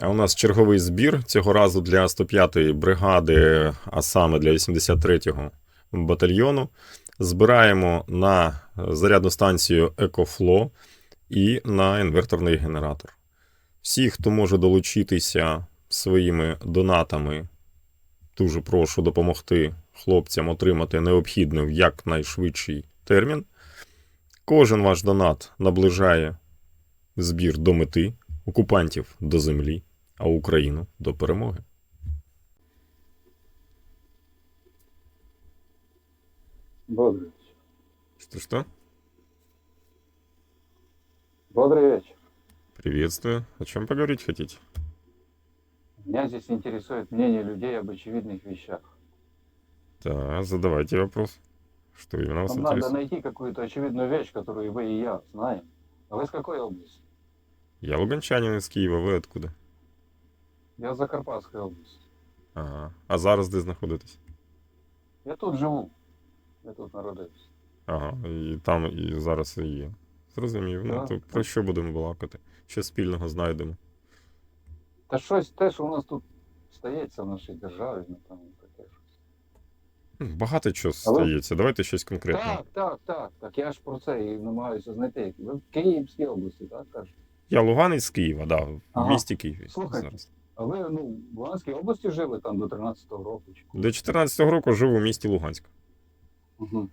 А у нас черговий збір цього разу для 105-ї бригади, а саме для 83-го батальйону. Збираємо на зарядну станцію EcoFlow і на інверторний генератор. Всі, хто може долучитися своїми донатами, дуже прошу допомогти хлопцям отримати необхідний в якнайшвидший термін. Кожен ваш донат наближає збір до мети, окупантів до землі, а Україну до перемоги. Бодрый вечер. Что что? Бодрый вечер. Приветствую. О чем поговорить хотите? Меня здесь интересует мнение людей об очевидных вещах. Да, задавайте вопрос. Что именно вас Нам надо интересует? найти какую-то очевидную вещь, которую вы и я знаем. А вы с какой области? Я луганчанин из Києва, ви откуда? Я з Закарпатської області. Ага. А зараз де знаходитесь? Я тут живу. Я тут народився. Ага, і там і зараз і є. Зрозумів. Ну, Да. то про що будемо балакати? Що спільного знайдемо? Та щось те, що у нас тут стається в нашій державі, ну там. М, Багато чого Але- стається. Давайте щось конкретне. Так, так, так. Так я ж про це і намагаюся знайти. Ви в Київській області, так кажуть? Я Луганець з Києва, да, в Ага. місті Києві. Слухайте. Зараз. А ви ну, в Луганській області жили там до 13-го року? До 14-го року жив у місті Луганськ. Угу.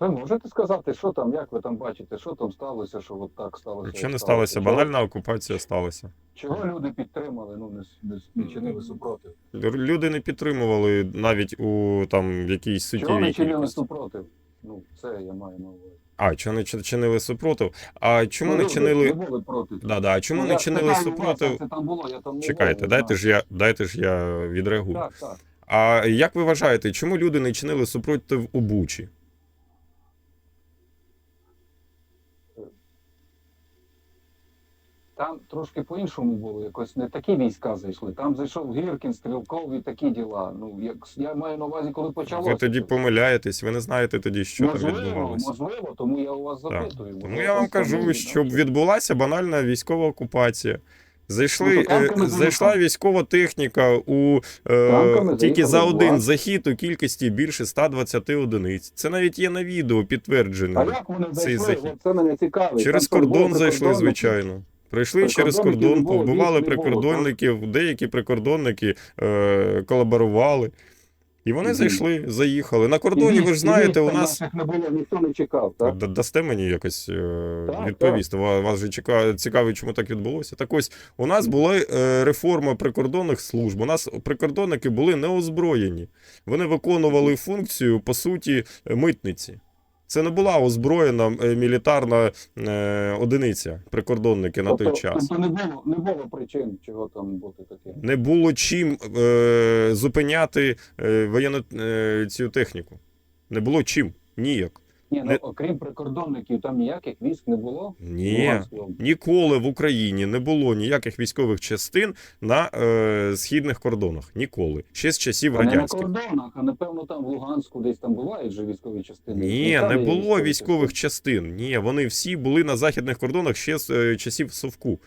Ви можете сказати, що там, як ви там бачите, що там сталося, що от так сталося? Якщо не сталося, Чого- банальна окупація сталася. Чого люди підтримали, ну не, не, не чинили супротив? Люди не підтримували навіть у там якійсь Чого суттєвій не чинили супротив? Ну, це я маю на увазі. А, чого не чинили супротив? А чому Ну, не люди чинили. Не були проти. Да, да. А чому Ну, не я чинили супротив? Це там було, я там не Чекайте, був, дайте ж я дайте ж я відреагую. Так, так. А як ви вважаєте, чому люди не чинили супротив у Бучі? Там трошки по-іншому було, якось не такі війська зайшли. Там зайшов Гіркін, Стрілков і такі діла. Ну, як я маю на увазі, коли почалося. Ви тоді помиляєтесь, ви не знаєте тоді, що там можливо, відбувалося. можливо, тому я у вас Так. запитую. Тому я вам кажу, є, що так? відбулася банальна військова окупація. Зайшли, Ну, е, зайшла військова техніка у е, тільки за один захід у кількості більше 120 одиниць. Це навіть є на відео підтверджено. А як вони цей зайшли? захід. Це мене цікавить. Через Там кордон зайшли, звичайно. Прийшли через кордон, було, прикордонників, деякі прикордонники е, колаборували. І вони зайшли, заїхали. На кордоні, ви ж знаєте, у нас. ніхто не чекав. Так? Дасте мені якось е, відповісти. Вас же цікавить, чому так відбулося. Так ось у нас була е, реформа прикордонних служб. У нас прикордонники були неозброєні. Вони виконували функцію, по суті, митниці. Це не була озброєна е, мілітарна е, одиниця, прикордонники на той тобто, час. Тобто не було, не було причин, чого там бути таким. Не було чим е, зупиняти е, воєнну е, цю техніку. Не було чим. Ніяк. Ні, ну не- окрім прикордонників, там ніяких військ не було. Ні. Ніколи в Україні не було ніяких військових частин на е, східних кордонах. Ніколи. Ще з часів Та не на кордонах, а напевно там в Луганську десь там бувають вже військові частини. Ні, Ну, не було військових частини. частин. Ні, вони всі були на західних кордонах ще з е, часів Совку.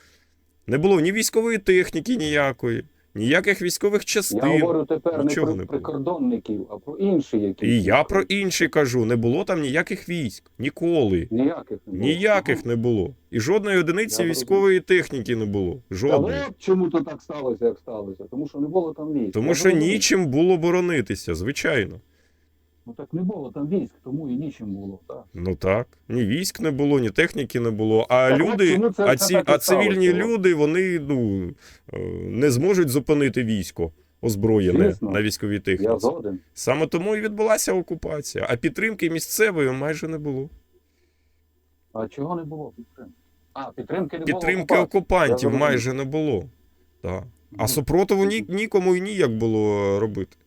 Не було ні військової техніки ніякої, ніяких військових Я частин. говорю тепер не Нічого про не прикордонників, а про інші які. І я про інші кажу: не було там ніяких військ. Ніколи. Ніяких не було. Ніяких не було. І жодної одиниці Я військової техніки не було. Але Жодної. Але чому то так сталося, як сталося? Тому що не було там військ. Тому Я що розумію. нічим було боронитися, звичайно. Ну так не було там військ, тому і нічим було. Так. Ну так. Ні військ не було, ні техніки не було. А Так люди, це- а, ці, а цивільні сталося? люди, вони ну, е, не зможуть зупинити військо озброєне Звісно. на військовій Я техніці. згоден. Саме тому і відбулася окупація, а підтримки місцевої майже не було. А чого не було підтримки? А, підтримки не Підтримки було. окупантів майже не було. Так. А супротиву ні, нікому і ніяк було робити.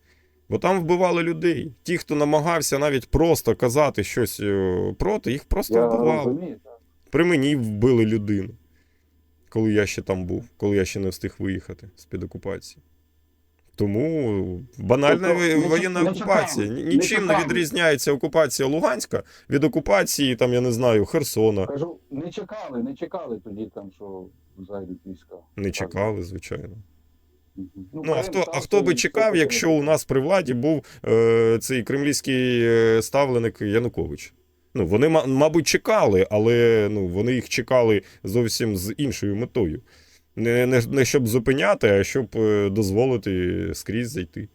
Бо там вбивали людей. Ті, хто намагався навіть просто казати щось е, проти, їх просто Я вбивали. розумію. При мені вбили людину, коли я ще там був, коли я ще не встиг виїхати з-під окупації. Тому банальна Тобто воєнна не окупація. не Нічим не чекали. відрізняється окупація Луганська від окупації, там, я не знаю, Херсона. Кажу, не чекали, не чекали тоді там, що зайдуть війська. Не чекали, звичайно. Мгм. Ну, а хто, а хто би чекав, якщо у нас при владі був е, цей кремлівський е, ставленик Янукович? Ну, вони, мабуть, чекали, але ну, вони їх чекали зовсім з іншою метою. Не, не, не щоб зупиняти, а щоб е, дозволити скрізь зайти.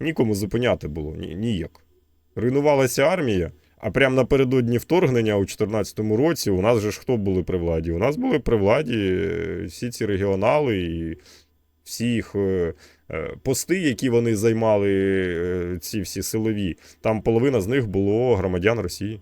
Нікому зупиняти було, ні, ніяк. Руйнувалася армія, а прямо напередодні вторгнення у 2014 році у нас же ж хто були при владі? У нас були при владі е, всі ці регіонали і всі їх е, е, пости, які вони займали, е, ці всі силові, там половина з них було громадян Росії.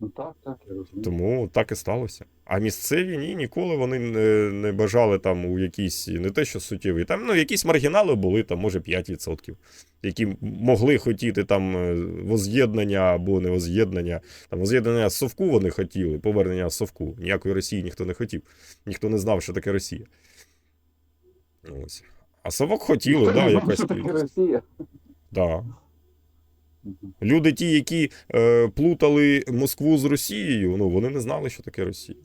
Ну так, так, я розумію. Тому так і сталося. А місцеві ні, ніколи вони не, не бажали там у якісь, не те, що суттєві, там ну, якісь маргінали були, там, може, 5%, які могли хотіти там воз'єднання або не воз'єднання. Там воз'єднання з Совку вони хотіли, повернення з Совку. Ніякої Росії ніхто не хотів. Ніхто не знав, що таке Росія. Ось. А Совок хотіли, Ніхто да, якась. що таке Росія. Да. Люди, ті, які е, плутали Москву з Росією, ну вони не знали, що таке Росія.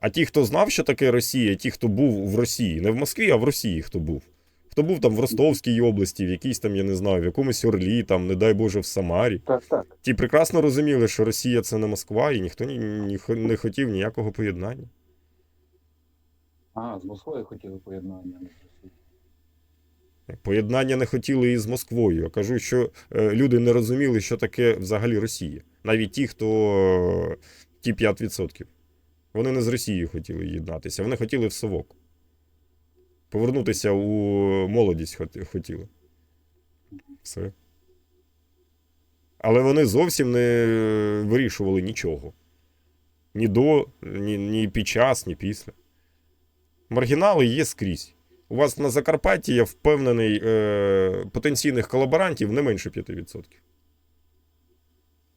А ті, хто знав, що таке Росія, ті, хто був в Росії, не в Москві, а в Росії хто був. Хто був там в Ростовській області, в якійсь там, я не знаю, в якомусь Орлі, там, не дай Боже, в Самарі. Так, так. Ті прекрасно розуміли, що Росія це не Москва, і ніхто ні, ні, не хотів ніякого поєднання. А, з Москвою хотіли поєднання, не з Росією. Поєднання не хотіли і з Москвою. Я кажу, що е, люди не розуміли, що таке взагалі Росія. Навіть ті, хто е, ті 5%. Вони не з Росією хотіли єднатися, вони хотіли в совок. Повернутися у молодість хотіли. Все. Але вони зовсім не вирішували нічого. Ні до, ні, ні під час, ні після. Маргінали є скрізь. У вас на Закарпатті, я впевнений, е, потенційних колаборантів не менше 5%.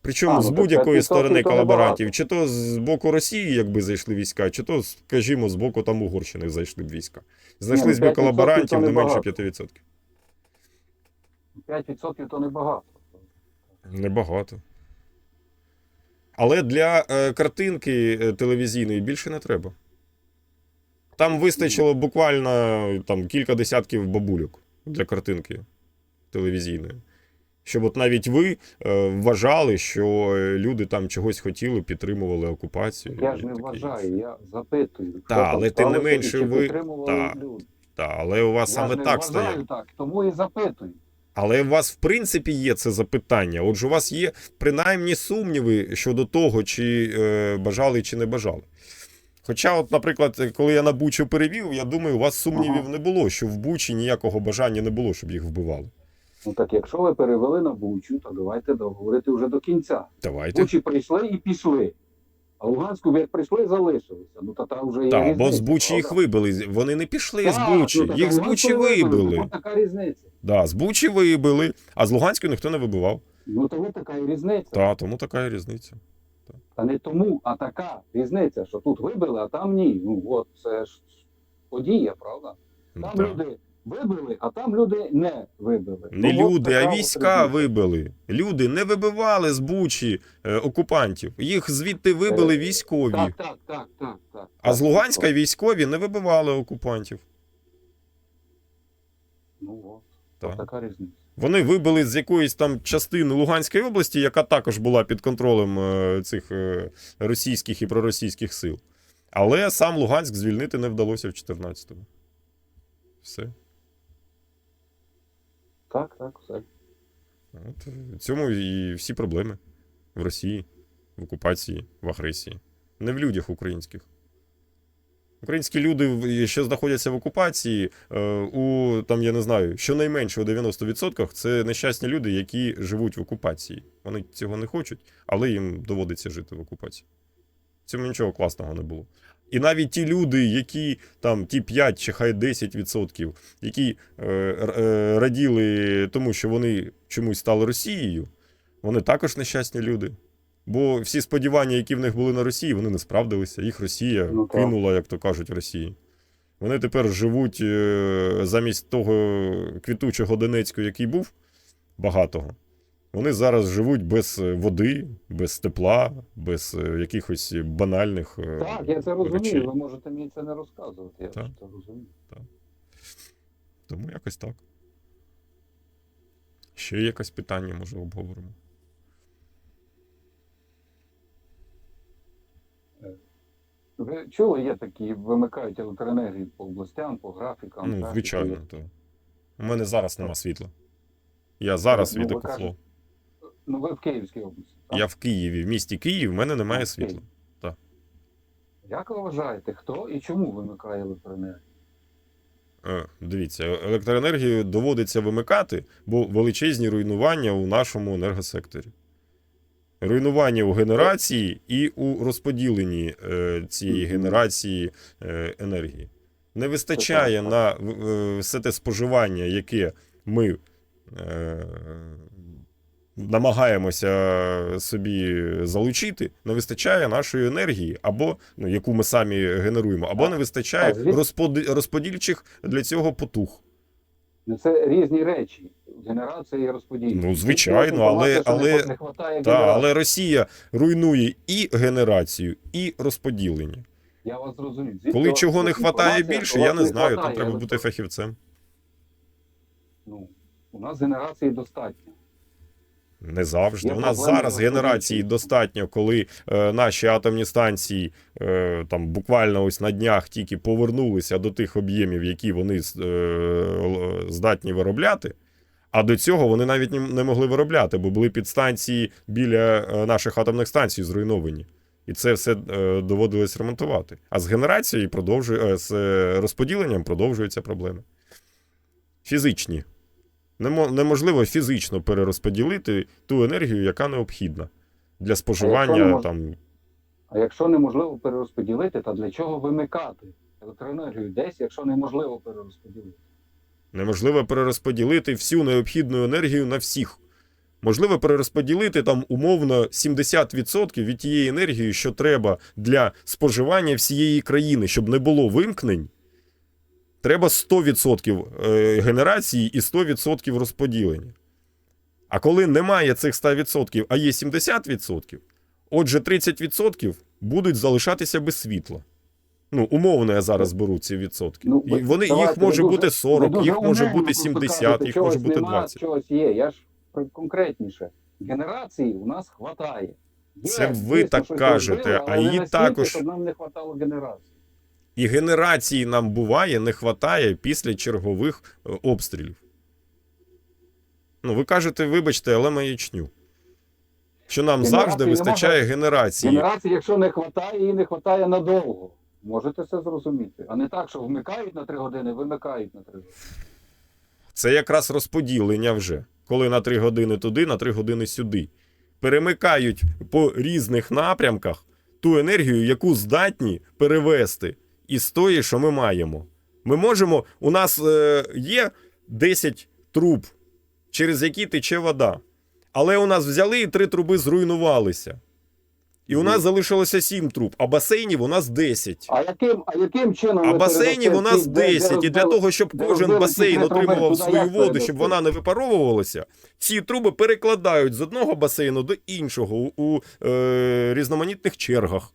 Причому А, ну з будь-якої сторони колаборантів, чи то з боку Росії, якби зайшли війська, чи то, скажімо, з боку там Угорщини зайшли б війська. Знайшлись ну, би колаборантів не менше 5%. 5% то небагато. Небагато. Але для е, картинки е, телевізійної більше не треба. Там вистачило буквально там, кілька десятків бабульок для картинки телевізійної. Щоб от навіть ви е, вважали, що люди там чогось хотіли, підтримували окупацію. Я ж не таке вважаю, я запитую. що Та, але тим не менше ви- та. Та, але у вас Я саме ж не так вважаю стоїть. так, тому і запитую. Але у вас, в принципі, є це запитання. Отже, у вас є принаймні сумніви щодо того, чи е, бажали, чи не бажали. Хоча, от, наприклад, коли я на Бучу перевів, я думаю, у вас сумнівів не було, що в Бучі ніякого бажання не було, щоб їх вбивали. Ну так якщо ви перевели на Бучу, то давайте договорити вже до кінця. Давайте. Бучі прийшли і пішли. А Луганську як прийшли, залишилися. Ну то там вже є Так, бо з різниця, Бучі їх правда? вибили. Вони не пішли з Так, Бучі. ну, так, їх з Луганську Бучі вибили. От така різниця. Да, з Бучі вибили, а з Луганської ніхто не вибивав. Ну то от така і різниця. Та, тому така і різниця. Та не тому, а така різниця, що тут вибили, а там ні. Ну от це ж подія, правда? Там Да. люди вибили, а там люди не вибили. Не Ну, люди, а війська вибили. Люди не вибивали з Бучі е, окупантів. Їх звідти вибили Е, військові. Так, так, так, так, так. А з Луганська так. військові не вибивали окупантів. Ну от, Так. така різниця. Вони вибили з якоїсь там частини Луганської області, яка також була під контролем е, цих е, російських і проросійських сил. Але сам Луганськ звільнити не вдалося в 14-му. Все. Так, так, все. От, в цьому і всі проблеми в Росії, в окупації, в агресії. Не в людях українських. Українські люди, що знаходяться в окупації, е, у там, я не знаю, щонайменше у 90% це нещасні люди, які живуть в окупації. Вони цього не хочуть, але їм доводиться жити в окупації. Цьому нічого класного не було. І навіть ті люди, які там ті 5 чи хай 10%, які е, е, раділи тому, що вони чомусь стали Росією, вони також нещасні люди. Бо всі сподівання, які в них були на Росії, вони не справдилися. Їх Росія Ну, кинула, як то кажуть, Росії. Вони тепер живуть е, замість того квітучого Донецького, який був, багатого. Вони зараз живуть без е, води, без тепла, без е, якихось банальних. Так, я це розумію. речей. Ви можете мені це не розказувати. Я Так. це розумію. Тому якось так. Ще якесь питання, може, обговоримо. Ви чули, є такі, вимикають електроенергію по областям, по графікам. Ну, так, звичайно, то. У мене зараз нема світла. Я зараз Ну, від екофло. Ну, ви в Київській області. Так? Я в Києві, в місті Київ, в мене немає світла. Києві. Як ви вважаєте, хто і чому вимикає електроенергію? Е, Дивіться, електроенергію доводиться вимикати, бо величезні руйнування у нашому енергосекторі. Руйнування у генерації і у розподіленні е, цієї генерації е, енергії. Не вистачає на е, все те споживання, яке ми намагаємося собі залучити, не вистачає нашої енергії, або ну, яку ми самі генеруємо, або не вистачає розподільчих для цього потуг. Ну, це різні речі. Генерація і розподіл. Ну, звичайно, але- але- не хватає Та, але Росія руйнує і генерацію, і розподілення. Я вас зрозумів. Звідки Коли чого не вистачає більше, я не знаю. Хватає треба бути фахівцем. Ну, у нас генерації достатньо. Не завжди. Є У нас проблеми зараз генерації достатньо, коли е, наші атомні станції е, там буквально ось на днях тільки повернулися до тих об'ємів, які вони е, здатні виробляти. А до цього вони навіть не- не могли виробляти, бо були підстанції біля е, наших атомних станцій зруйновані. І це все е, доводилось ремонтувати. А з генерацією продовжує е, з е, розподіленням продовжуються проблеми. Фізичні. Немо- неможливо фізично перерозподілити ту енергію, яка необхідна для споживання не мож- там. А якщо неможливо перерозподілити, то для чого вимикати електроенергію десь, якщо неможливо перерозподілити? Неможливо перерозподілити всю необхідну енергію на всіх. Можливо, перерозподілити там умовно 70% від тієї енергії, що треба для споживання всієї країни, щоб не було вимкнень. Треба 100% е, генерації і 100% розподілення. А коли немає цих 100%, а є 70%, отже, 30% будуть залишатися без світла. Ну, умовно, я зараз беру ці відсотки. Ну, і вони, давайте, їх може дуже- бути 40, їх може бути 70, кажете, їх може бути нема, 20. Чогось є. Я ж конкретніше. Генерації у нас хватає. Є, Це ви звісно, так кажете, а її також- щоб нам не хватало генерації. І генерації нам буває не хватає після чергових е, обстрілів. Ну, ви кажете, вибачте, але маячню. Що нам Генерації завжди вистачає так. генерації. Генерації, якщо не хватає, її не хватає надовго. Можете це зрозуміти. А не так, що вмикають на 3 години, вимикають на 3 години. Це якраз розподілення вже. Коли на 3 години туди, на 3 години сюди. Перемикають по різних напрямках ту енергію, яку здатні перевести із тої, що ми маємо. Ми можемо, у нас е, є 10 труб, через які тече вода. Але у нас взяли і три труби зруйнувалися. І у нас залишилося 7 труб, а басейнів у нас 10. А яким, а яким чином А басейнів у нас ці, де- де 10. І для того, щоб кожен басейн отримував свою воду, щоб вона не випаровувалася, ці труби перекладають з одного басейну до іншого у, у е, різноманітних чергах.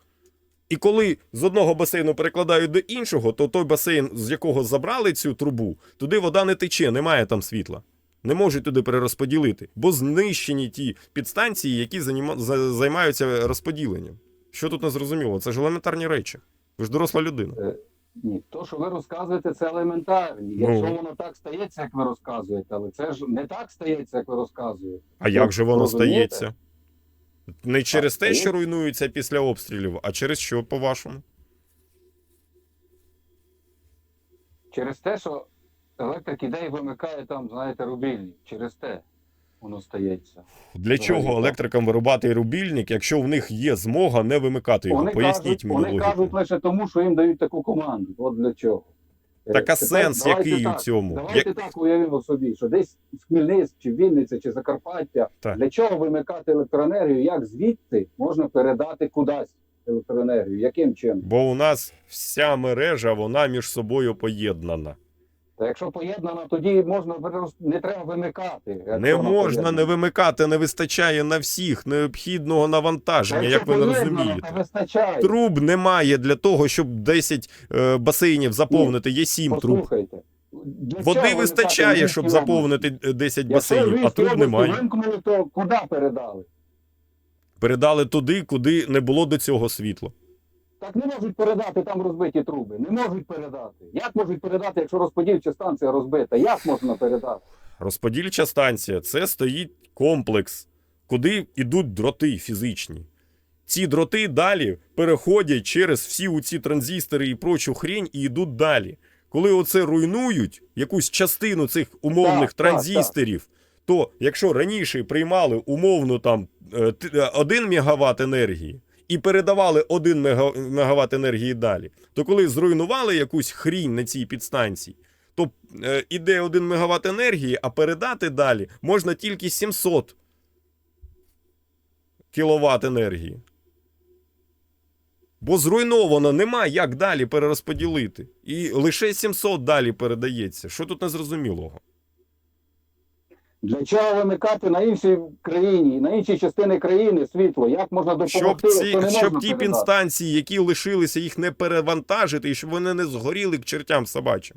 І коли з одного басейну перекладають до іншого, то той басейн, з якого забрали цю трубу, туди вода не тече, немає там світла. Не можуть туди перерозподілити, бо знищені ті підстанції, які займаються розподіленням. Що тут не зрозуміло? Це ж елементарні речі. Ви ж доросла людина. Ні, то, що ви розказуєте, це елементарні. Ну. Якщо воно так стається, як ви розказуєте, але це ж не так стається, як ви розказуєте. А як же воно розумієте? стається? Не через те, що руйнується після обстрілів, а через що, по-вашому? Через те, що електрик іде і вимикає там, знаєте, рубільник. Через те воно стається. Для Взагалі чого так. електрикам вирубати рубільник, якщо в них є змога не вимикати його? Вони Поясніть кажуть, мені вони логіку. кажуть лише тому, що їм дають таку команду. От для чого. Е, Так а тепер сенс давайте який у цьому? Давайте так уявимо собі, що десь Хмельницьк, чи Вінниця, чи Закарпаття, Так. для чого вимикати електроенергію, як звідти можна передати кудись електроенергію? Яким чином? Бо у нас вся мережа вона між собою поєднана. Та якщо поєднано, тоді можна не треба вимикати. Не можна поєднано. не вимикати, не вистачає на всіх необхідного навантаження, якщо як ви не розумієте. вистачає. Труб немає для того, щоб 10 е, басейнів заповнити. Є 7 труб. Послухайте. Для Води вистачає, щоб заповнити е, 10 Якщо басейнів, а труб немає. Вимкнули, то куди передали? Передали туди, куди не було до цього світла. Так не можуть передати там розбиті труби. Не можуть передати. Як можуть передати, якщо розподільча станція розбита? Як можна передати? Розподільча станція це стоїть комплекс, куди йдуть дроти фізичні. Ці дроти далі переходять через всі ці транзистори і прочу хрень і йдуть далі. Коли оце руйнують, якусь частину цих умовних Так, так, транзисторів, то якщо раніше приймали умовно там 1 МВт енергії і передавали 1 МВт енергії далі, то коли зруйнували якусь хрінь на цій підстанції, то е, іде 1 МВт енергії, а передати далі можна тільки 700 кВт енергії. Бо зруйновано, нема як далі перерозподілити. І лише 700 далі передається. Що тут незрозумілого? Для чого вимикати на іншій країні, на іншій частини країни світло? Як можна допомогти? Щоб, ці, щоб ті підстанції, які лишилися, їх не перевантажити, і щоб вони не згоріли к чертям собачим.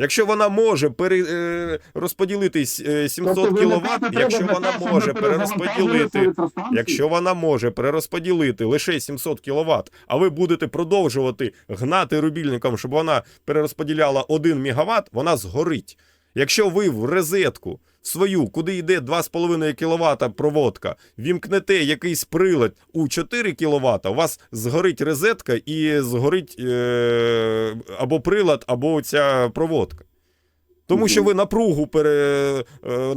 Якщо вона може пере, е, розподілити е, 700 Тобто кВт, якщо вона може перерозподілити? Якщо вона може перерозподілити лише 700 кВт, а ви будете продовжувати гнати рубільником, щоб вона перерозподіляла 1 МВт, вона згорить. Якщо ви в розетку свою, куди йде 2,5 кВт проводка, вімкнете якийсь прилад у 4 кВт, у вас згорить розетка і згорить е- або прилад, або ця проводка. Тому що ви напругу пере, е,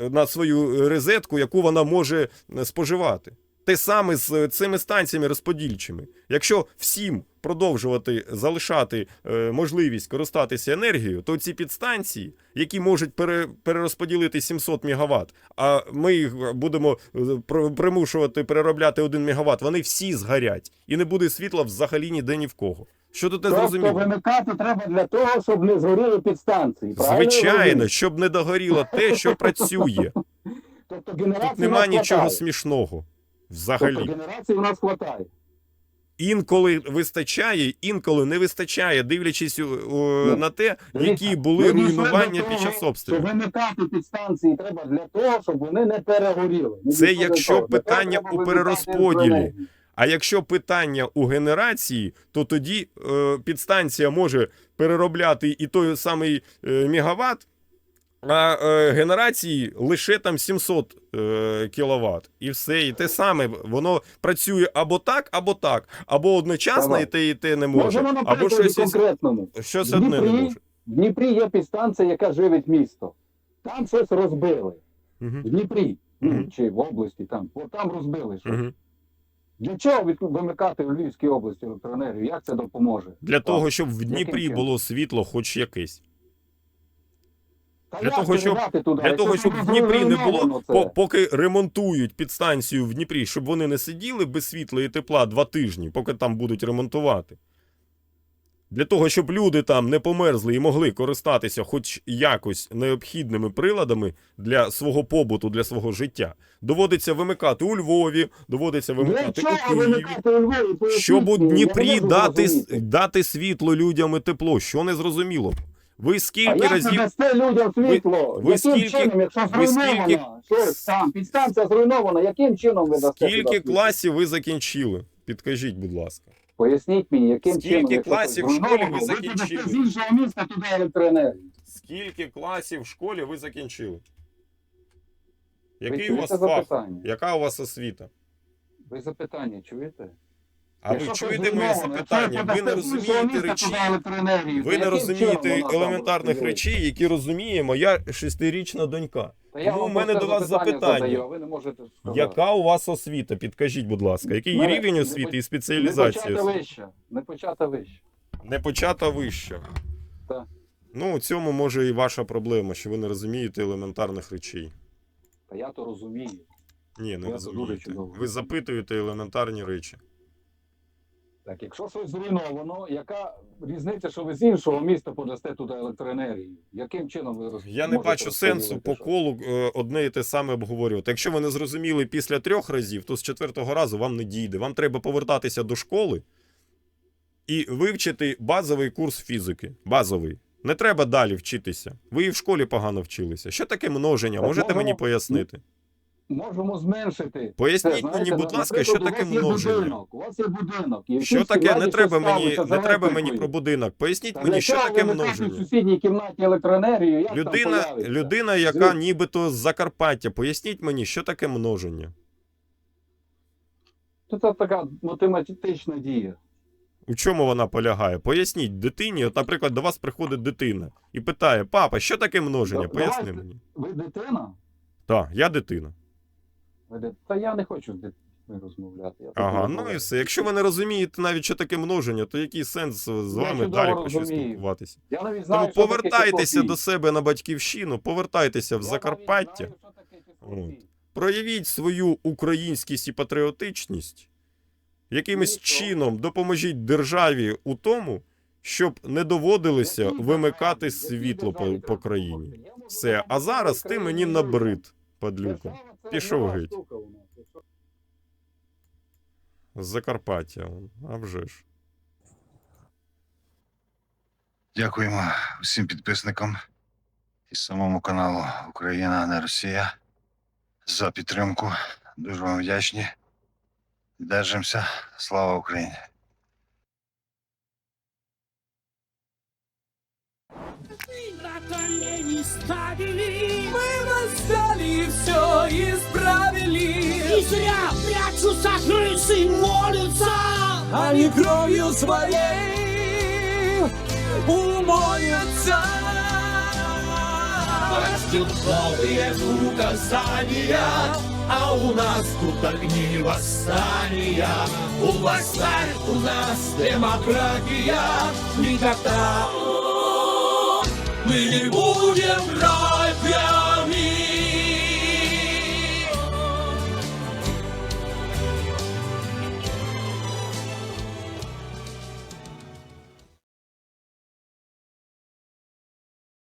е, на свою розетку, яку вона може е, споживати. Те саме з е, цими станціями розподільчими. Якщо всім продовжувати залишати е, можливість користатися енергією, то ці підстанції, які можуть пере, перерозподілити 700 МВт, а ми їх будемо е, примушувати переробляти 1 МВт, вони всі згорять. І не буде світла взагалі ніде ні в кого. Що тут не Тобто зрозуміло? вимикати треба для того, щоб не згоріли підстанції. правильно Звичайно, щоб не догоріло те, що працює. Тобто генерації Тут нема нічого хватає. Смішного. Тобто генерації у нас вистачає. Інколи вистачає, інколи не вистачає, дивлячись у- Ну, на те, які були ми руйнування під час обстрілу. вимикати підстанції треба для того, щоб вони не перегоріли. Ми Це якщо того. Питання у перерозподілі. А якщо питання у генерації, то тоді е, підстанція може переробляти і той самий е, мегаватт, а е, генерації лише там 700 е, кВт. І все. І те саме воно працює або так, або так, або одночасно і те, і те не може, Можемо на або щось, конкретному. щось В одне не може. В Дніпрі є підстанція, яка живить місто. Там щось розбили. Угу. В Дніпрі. Мгм. чи в області там. Там розбили щось. Угу. Для чого вимикати в Львівській області електроенергію? Як це допоможе? Для того, щоб в Дніпрі було світло, хоч якесь. Для того, щоб- туди? Для того, щоб в Дніпрі не було, по- поки ремонтують підстанцію в Дніпрі, щоб вони не сиділи без світла і тепла два тижні, поки там будуть ремонтувати. Для того, щоб люди там не померзли і могли користатися хоч якось необхідними приладами для свого побуту, для свого життя, доводиться вимикати у Львові, доводиться вимикати у Києві. Щоб у Дніпрі дати, дати світло людям і тепло, що не зрозуміло. Ви скільки ви разів дасте людям світло? ви яким скільки- чином, якщо ви скільки- Щось там, підстанція зруйнована, яким чином ви дасте Скільки класів ви закінчили? Підкажіть, будь ласка. Поясніть мені, яким Скільки чином, класів в школі ви закінчили? дасте з іншого міста туди електроенергію. Скільки класів в школі ви закінчили? Ви у вас фах? запитання? Яка у вас освіта? Ви запитання чуєте? А ви чуєте моє запитання? Ви не розумієте речей. Ви не розумієте елементарних речей, які розуміє моя шестирічна донька. Тому у мене до вас запитання. Яка у вас освіта? Підкажіть, будь ласка, який рівень освіти і вища. Не почата вища. Не почата вища. Так. Ну, у цьому може і ваша проблема, що ви не розумієте елементарних речей. Та я то розумію. Ні, не розумієте. Ви запитуєте елементарні речі. Так, якщо щось зруйновано, яка різниця, що ви з іншого міста подасте туди електроенергію? Яким чином ви роз... Я не бачу сенсу по що? колу е, одне і те саме обговорювати. Якщо ви не зрозуміли після трьох разів, то з четвертого разу вам не дійде. Вам треба повертатися до школи і вивчити базовий курс фізики. Базовий. Не треба далі вчитися. Ви і в школі погано вчилися. Що таке множення? Так Можете можемо- мені пояснити? Можемо зменшити. Поясніть Це, знаєте, мені, будь ласка, що таке множення? У вас є будинок. і Що таке? Не треба мені, не треба мені про будинок. Поясніть Та мені, що таке вмикаєте в множення. сусідній кімнаті електроенергію, як Людина, появиться? людина, яка Звідки? нібито з Закарпаття, поясніть мені, що таке множення. Це така математична дія. У чому вона полягає? Поясніть дитині, от, наприклад, до вас приходить дитина і питає: папа, що таке множення? Поясни мені. Ви дитина? Так, я дитина. Та я не хочу з дитиною розмовляти. Я Ага, ну і все. Якщо ви не розумієте навіть, що таке множення, то який сенс з вами чудово далі про щось спілкуватися? Я навіть знаю, Тому таке повертайтеся до себе на батьківщину, повертайтеся в Я навіть Закарпаття, знаю, що таке От. проявіть свою українськість і патріотичність, якимось чином допоможіть державі у тому, щоб не доводилося вимикати світло по, по країні. Я Все, а зараз ти мені набрид, падлюка. Пішов нова геть. штука у нас. Якщо З Закарпаття, а вже ж. Дякуємо всім підписникам і самому каналу Україна, а не Росія за підтримку. Дуже вам вдячні. Держимося. Слава Україні! На колени И зря прячутся крысы молятся. Они кровью своей умоются. Растет новые указания а у нас тут огни восстания. У властей у нас демократия. Никогда мы не будем брать